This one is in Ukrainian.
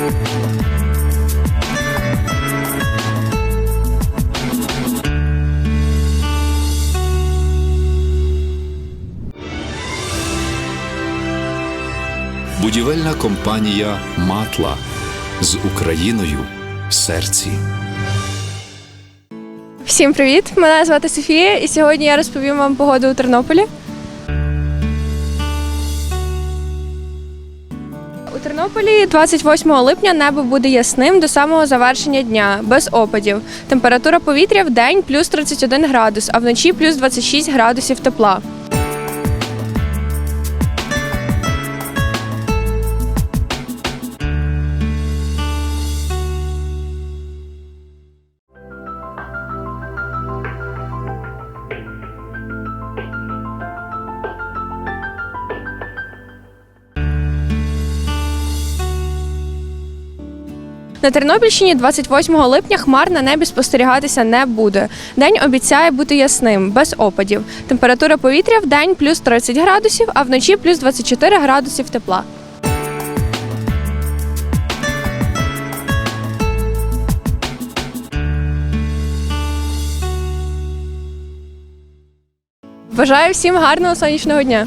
Будівельна компанія Матла з Україною в серці. Всім привіт! Мене звати Софія, і сьогодні я розповім вам погоду у Тернополі. Тернополі 28 липня небо буде ясним до самого завершення дня, без опадів. Температура повітря в день плюс 31 градус, а вночі плюс 26 градусів тепла. На Тернопільщині 28 липня хмар на небі спостерігатися не буде. День обіцяє бути ясним, без опадів. Температура повітря в день плюс 30 градусів, а вночі плюс 24 градусів тепла. Бажаю всім гарного сонячного дня!